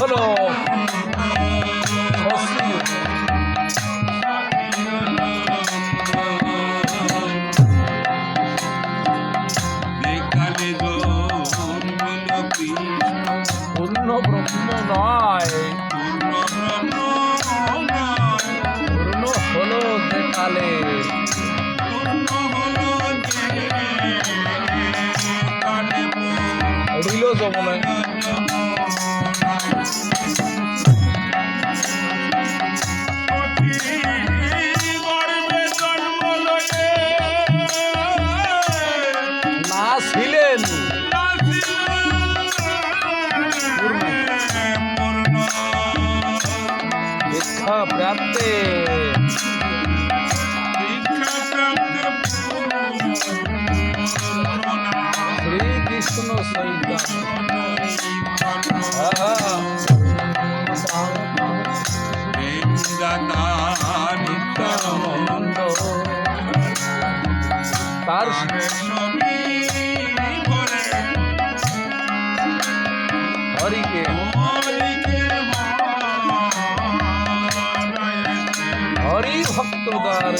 হলো পূর্ণ ব্রহ্ম নয়। পূর্ণ হলো দেখালে রিল যমনায়। প্রাপ্তে শ্রীকৃষ্ণ নিত্যানন্দ তার ভক্তদার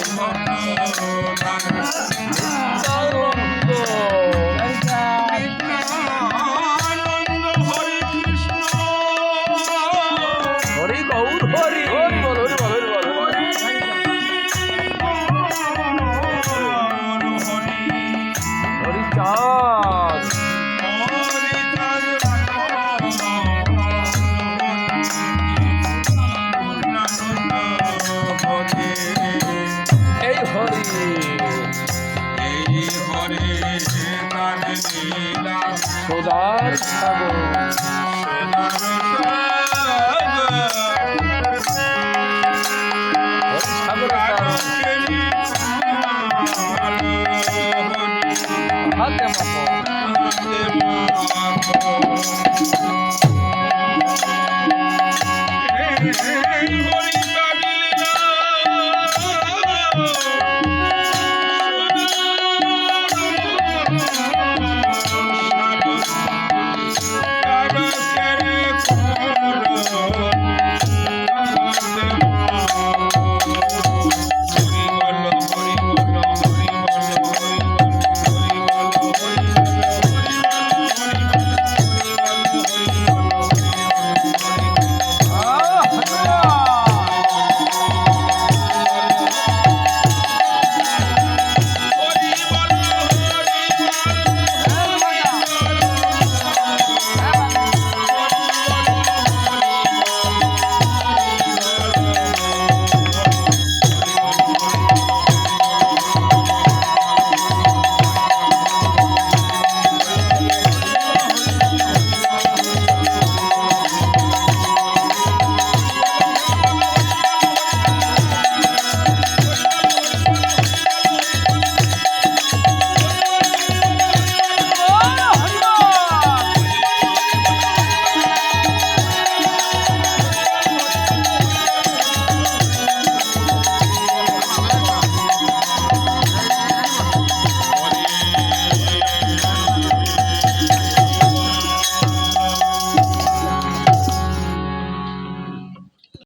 সোদার সাগর